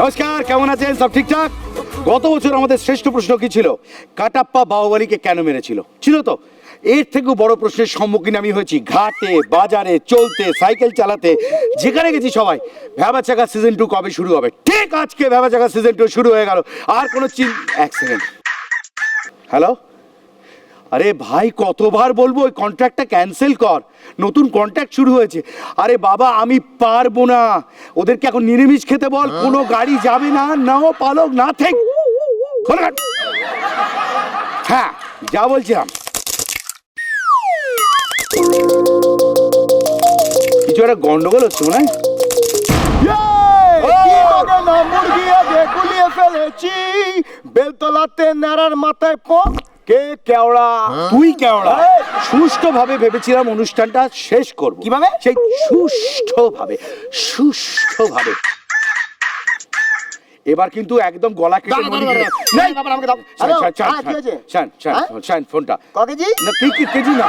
নমস্কার, কেমন আছেন? সব ঠিকঠাক? গত বছর আমাদের শ্রেষ্ঠ প্রশ্ন কি ছিল? কাটাপ্পা বাহুবলীকে কেন মেরেছিল? ছিল তো? এর থেকেও বড় প্রশ্নের সম্মুখীন আমি হয়েছি। ঘাটে, বাজারে, চলতে, সাইকেল চালাতে, যেখানে গেছি সবাই। ভ্যাবা চাকা সিজন টু কবে শুরু হবে? ঠিক আজকে ভ্যাবা চাকা সিজন টু শুরু হয়ে গেল। আর কোনো চিন এক সেকেন্ড হ্যালো আরে ভাই কতবার বলব ওই কন্ট্রাক্টটা ক্যান্সেল কর। নতুন কন্ট্রাক্ট শুরু হয়েছে। আরে বাবা আমি পারব না। ওদেরকে এখন নিরামিষ খেতে বল কোনো গাড়ি যাবে না নাও পালক না থেক। হ্যাঁ যা বলছিলাম। কিছু একটা গন্ডগোল হচ্ছে মনে হয়। কি মুরগি আগে গুলিয়ে ফেলেছি। বেলতলাতে নাড়ার মাথায় প কে কেওড়া? তুই কেওড়া? সুষ্ঠুভাবে ভেবেছিলাম অনুষ্ঠানটা শেষ করব। কীভাবে? সেই সুষ্ঠুভাবে সুষ্ঠুভাবে। এবার কিন্তু একদম গলা কেটে ফোনটা। কেজি না কেজি কেজি না।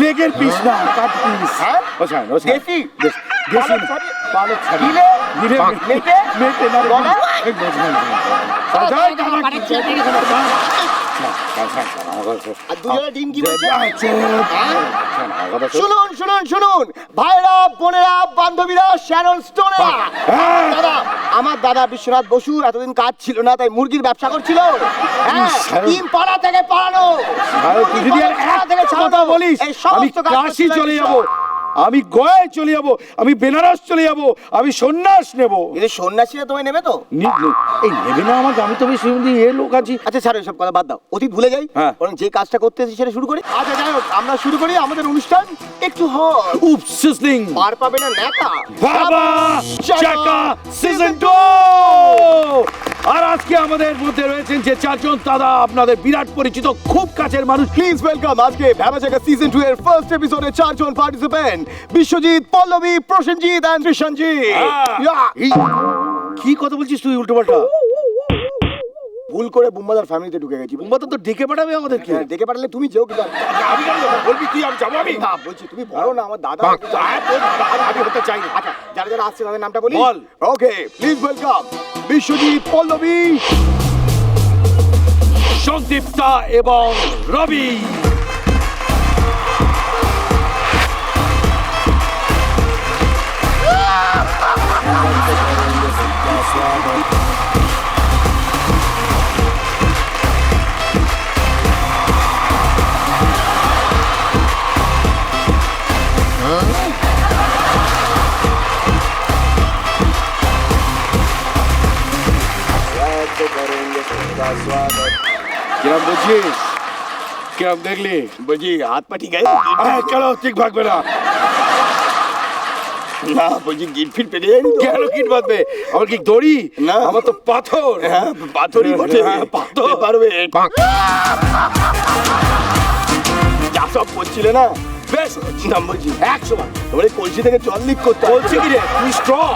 লেগের পিস না কাট পিস মেটে মেটে না। গলা শুনুন শুনুন শুনুন ভাইরা বোনেরা বান্ধবীরা দাদা আমার দাদা বিশ্বনাথ বসুর এতদিন কাজ ছিল না তাই মুরগির ব্যবসা করছিল ডিম পাড়া থেকে পাড়ানো থেকে ছাড়ানো বলিস চলে যাব আমি গয়ায় চলে যাব আমি বেনারস চলে যাব আমি সন্ন্যাস নেব। এদের সন্ন্যাসীরা তোমায় নেবে তো? এই নেবে না আমাকে আমি তো বেশ শুনছি এ লোক আছি। আচ্ছা ছাড়ো সব কথা বাদ দাও। অতীত ভুলে যাই হ্যাঁ। বরং যে কাজটা করতে এসেছি সেটা শুরু করি। আচ্ছা যাই হোক আমরা শুরু করি আমাদের অনুষ্ঠান একটু হয় উপ সিসলিং পার পাবে না নেতা? বাবা চাকা সিজন টু আর আজকে আমাদের মধ্যে রয়েছেন যে চারজন দাদা আপনাদের বিরাট পরিচিত খুব কাছের মানুষ। প্লিজ ওয়েলকাম আজকে জায়গা সিজন টু এর ফার্স্ট এপিসোডে চারজন পার্টিসিপেন্ট বিশ্বজিৎ পল্লবী প্রসেনজিৎ এন্ড কৃষণজিৎ কি কথা বলছিস তুই উল্টো পাল্টা? ভুল করে বুম্বাদার ফ্যামিলিতে ঢুকে গেছি। বুম্বা তো ডেকে পাঠাবে আমাদেরকে। হ্যাঁ, দেখে পাঠালে তুমি যেও কিন্তু আমি বলবি তুই আমি যাব আমি? না বলছি তুমি বলো না আমার দাদা আমি- হতে চাই না। আচ্ছা যারা যারা আসছে তাদের নামটা বলি? বল। Okay please welcome Biswajit Pallabi. Sandipta এবং রবি। क्या बजी क्या बदली बजी हाथ पटी गए चलो ठीक भाग बना না বলছি গিট ফিট পেরিয়ে যায়নি কেন কিট বাঁধবে? আমার কি দড়ি? না। আমার তো পাথর। হ্যাঁ পাথরই বটে। হ্যাঁ, পাথর। পারবে? যা সব করছিলে না? বেশ না বলছি একশো বার। তোমার এই কলসি থেকে জল লিক করতে বলছি কি রে তুই স্ট্রং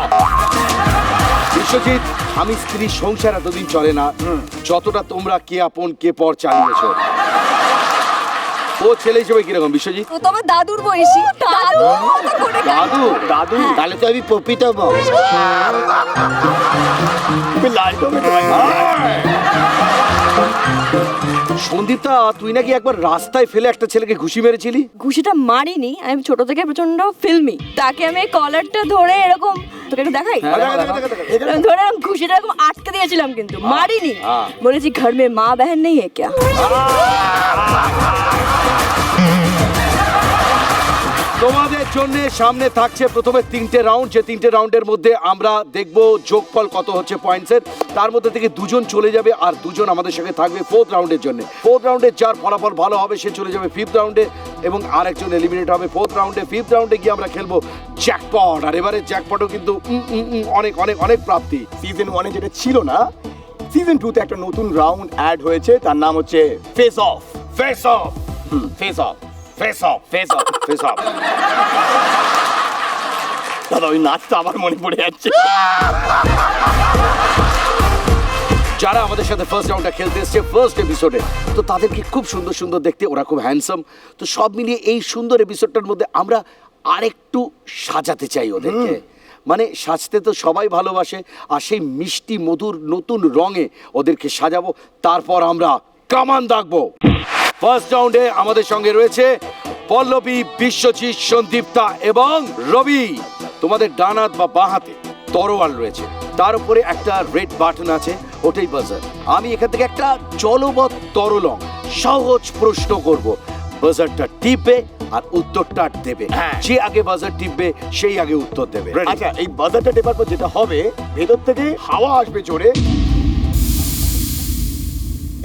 বিশ্বজিৎ স্বামী স্ত্রীর সংসার এতদিন চলে না। যতটা তোমরা কে আপন কে পর চালিয়েছো। ও ছেলে হিসেবে কীরকম বিশ্বজিৎ? ও তো আমার দাদুর বয়সী। দাদু? দাদু দাদু? তাহলে তো আমি পপিত লাইটও সন্দীপদা তুই নাকি একবার রাস্তায় ফেলে একটা ছেলেকে ঘুষি মেরেছিলি ঘুষিটা মারিনি আমি ছোট থেকে প্রচণ্ড ফিল্মি তাকে আমি কলারটা ধরে এরকম তোকে একটু দেখাই ধরে আমি ঘুষিটা এরকম আটকে দিয়েছিলাম কিন্তু মারিনি বলেছি ঘর মে মা বহন নেই হ্যাঁ ক্যা তোমাদের জন্য সামনে থাকছে প্রথমে তিনটে রাউন্ড। যে তিনটে রাউন্ডের মধ্যে আমরা দেখব যোগফল কত হচ্ছে পয়েন্টসের তার মধ্যে থেকে দুজন চলে যাবে আর দুজন আমাদের সঙ্গে থাকবে ফোর্থ রাউন্ডের জন্য। ফোর্থ রাউন্ডে যার ফলাফল ভালো হবে সে চলে যাবে ফিফথ রাউন্ডে এবং আরেকজন এলিমিনেট হবে ফোর্থ রাউন্ডে ফিফথ রাউন্ডে গিয়ে আমরা খেলব জ্যাকপট আর এবারে জ্যাকপটও কিন্তু অনেক অনেক অনেক প্রাপ্তি। সিজন ওয়ানে যেটা ছিল না সিজন টুতে একটা নতুন রাউন্ড অ্যাড হয়েছে তার নাম হচ্ছে face off face off face off face off face off face off দাদা ওই নাচটা আবার মনে পড়ে যাচ্ছে। যারা আমাদের সাথে ফার্স্ট রাউন্ডটা খেলতে এসছে ফার্স্ট এপিসোডে তো তাদেরকে খুব সুন্দর সুন্দর দেখতে ওরা খুব হ্যান্ডসাম তো সব মিলিয়ে এই সুন্দর এপিসোডটার মধ্যে আমরা আরেকটু সাজাতে চাই ওদেরকে। মানে সাজতে তো সবাই ভালোবাসে আর সেই মিষ্টি মধুর নতুন রঙে ওদেরকে সাজাবো। তারপর আমরা কামান দাগবো। ফার্স্ট রাউন্ডে আমাদের সঙ্গে রয়েছে পল্লবী বিশ্বজিৎ সন্দীপ্তা এবং রবি। তোমাদের ডানাত বা বাহাতে তরোয়াল রয়েছে। তার উপরে একটা রেড বাটন আছে ওটাই বাজার আমি এখান থেকে একটা জলবৎ তরলং সহজ প্রশ্ন করব। বাজারটা টিপে আর উত্তরটা দেবে। হ্যাঁ। যে আগে বাজার টিপবে সেই আগে উত্তর দেবে। আচ্ছা এই বাজারটা টেপার পর যেটা হবে ভেতর থেকে হাওয়া আসবে জোরে।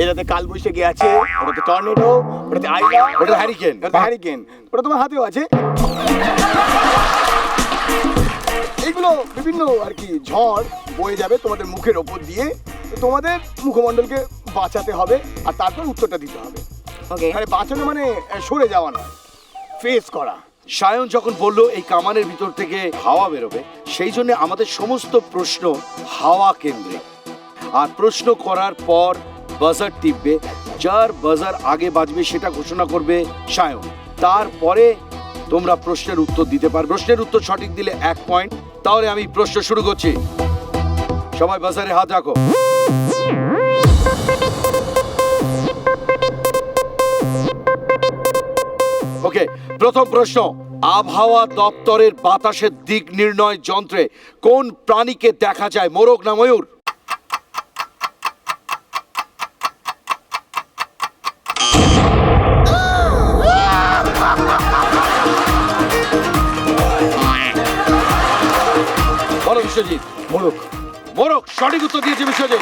এটাতে কালবৈশাখী আছে ওটাতে টর্নেডো ওটাতে আইলা ওটা হ্যারিকেন ওটাতে হ্যারিকেন ওটা তোমার হাতেও আছে। এইগুলো বিভিন্ন আর কি ঝড় বয়ে যাবে তোমাদের মুখের ওপর দিয়ে তোমাদের মুখমণ্ডলকে বাঁচাতে হবে আর তারপর উত্তরটা দিতে হবে। ওকে বাঁচানো মানে সরে যাওয়া না ফেস করা। সায়ন যখন বলল এই কামানের ভিতর থেকে হাওয়া বেরোবে সেই জন্য আমাদের সমস্ত প্রশ্ন হাওয়া কেন্দ্রিক। আর প্রশ্ন করার পর বাজার টিপবে, যার বাজার আগে বাজবে সেটা ঘোষণা করবে সায়ন। তারপরে তোমরা প্রশ্নের উত্তর দিতে পারবে। প্রশ্নের উত্তর সঠিক দিলে এক পয়েন্ট তাহলে আমি প্রশ্ন শুরু করছি। সবাই বাজারে হাত রাখো। ওকে প্রথম প্রশ্ন। আবহাওয়া দপ্তরের বাতাসের দিক নির্ণয় যন্ত্রে কোন প্রাণীকে দেখা যায়? মোরগ না ময়ূর? বিশ্বজিৎ। মোরক মোরগ সঠিক উত্তর দিয়েছে বিশ্বজিৎ।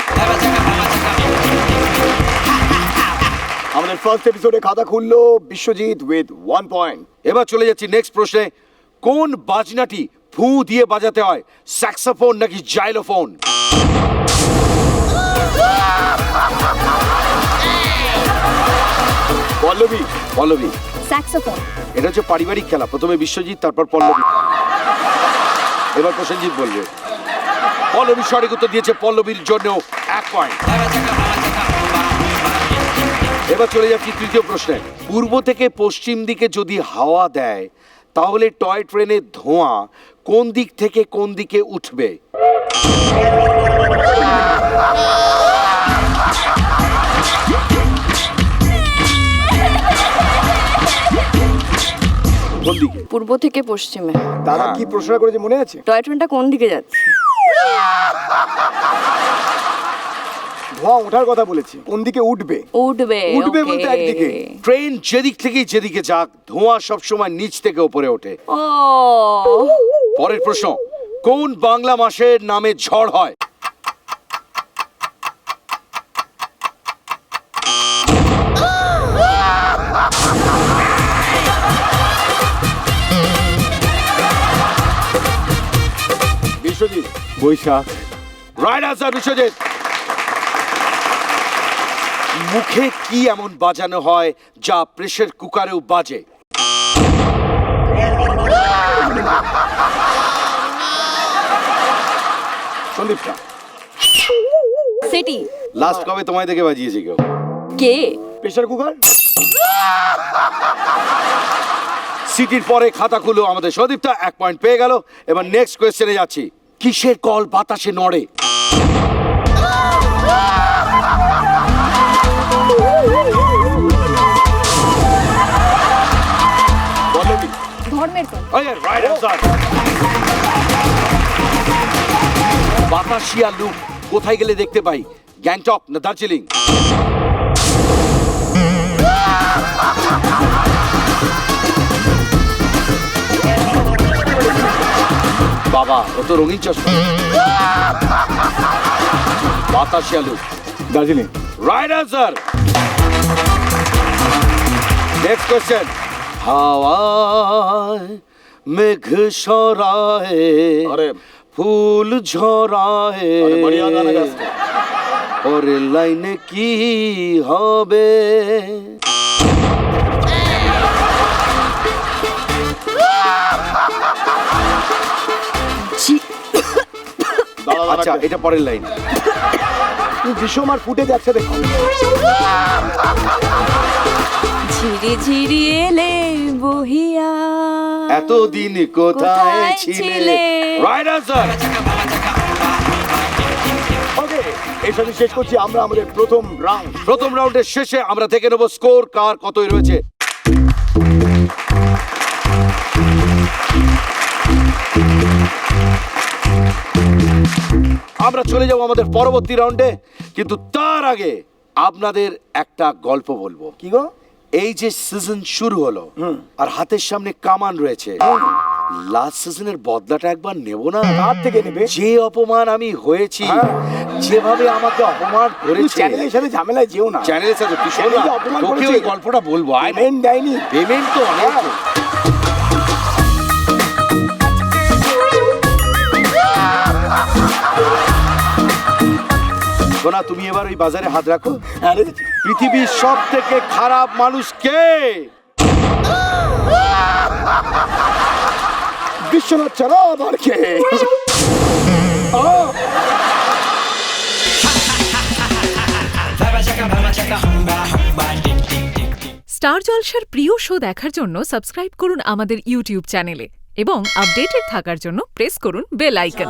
আমাদের ফার্স্ট এপিসোডে খাতা খুললো বিশ্বজিৎ উইথ ওয়ান পয়েন্ট এবার চলে যাচ্ছি নেক্সট প্রশ্নে। কোন বাজনাটি ফু দিয়ে বাজাতে হয়? স্যাক্সোফোন নাকি জাইলোফোন পল্লবী পল্লবী। স্যাক্সোফোন এটা হচ্ছে পারিবারিক খেলা। প্রথমে বিশ্বজিৎ তারপর পল্লবী। এবার প্রসেনজিৎ বলবে। পল্লবী সঠিক উত্তর দিয়েছে পল্লবীর জন্য এক পয়েন্ট এবার চলে যাচ্ছি তৃতীয় প্রশ্নে। পূর্ব থেকে পশ্চিম দিকে যদি হাওয়া দেয় তাহলে টয় ট্রেনের ধোঁয়া কোন দিক থেকে কোন দিকে উঠবে? কোন দিকে? পূর্ব থেকে পশ্চিমে। দাদা কি প্রশ্ন করেছে মনে আছে? টয় ট্রেনটা কোন দিকে যাচ্ছে? ধোঁয়া ওঠার কথা বলেছি। কোন দিকে উঠবে? উঠবে উঠবে বলতে একদিকে। ট্রেন যেদিক থেকে যেদিকে যাক ধোঁয়া সবসময় নিচ থেকে উপরে ওঠে। পরের প্রশ্ন কোন বাংলা মাসের নামে ঝড় হয়? বৈশাখ। Right answer Biswajit. মুখে কি এমন বাজানো হয় যা প্রেশার কুকারেও বাজে? সন্দীপটা। সিটি। লাস্ট কবে তোমায় দেখে বাজিয়েছে কেউ? কে? Pressure cooker? সিটির পরে খাতা খুলো আমাদের সদীপটা এক পয়েন্ট পেয়ে গেল। এবার নেক্সট কোয়েশ্চেনে যাচ্ছি। কিসের কল বাতাসে নড়ে? ধর্মের বাতাসিয়া লুক কোথায় গেলে দেখতে পাই? গ্যাংটক না দার্জিলিং? বাবা ও তো রঙিন চশমা। Batasia Loop Darjeeling. Right answer next question হাওয়ায় মেঘ সরায় আরে। ফুল ঝরায়। গাছ। লাইনে কি হবে? আচ্ছা এটা পরের লাইন বিষম আর ফুটে যাচ্ছে দেখো। ঝিরি ঝিরি এলে বহিয়া। এতদিন কোথায় কোথায় ছিলে? রাইট আনসার ওকে এর সাথে শেষ করছি। আমরা আমাদের প্রথম রাউন্ড প্রথম রাউন্ডের শেষে আমরা থেকে নেব স্কোর কার কতই রয়েছে। আমরা চলে যাব আমাদের পরবর্তী রাউন্ডে। কিন্তু তার আগে আপনাদের একটা গল্প বলব। কি গো? এই যে সিজন শুরু হলো আর হাতের সামনে কামান রয়েছে লাস্ট সিজনের বদলাটা একবার নেব না? কার থেকে নেবে। যে অপমান আমি হয়েছি হ্যাঁ। যেভাবে আমাকে অপমান করেছে। চ্যানেলের সাথে ঝামেলায় যেও না। চ্যানেলের সাথে তোকে ওই গল্পটা বলব। না। পেমেন্ট দেয়নি। পেমেন্ট তো অনেক। সোনা তুমি এবার ওই বাজারে হাত রাখো। আরে পৃথিবীর সব থেকে খারাপ মানুষ কে? বিশ্বনাথ ছাড়া আবার কে? স্টার জলসার প্রিয় শো দেখার জন্য সাবস্ক্রাইব করুন আমাদের ইউটিউব চ্যানেলে এবং আপডেটেড থাকার জন্য প্রেস করুন বেল আইকন।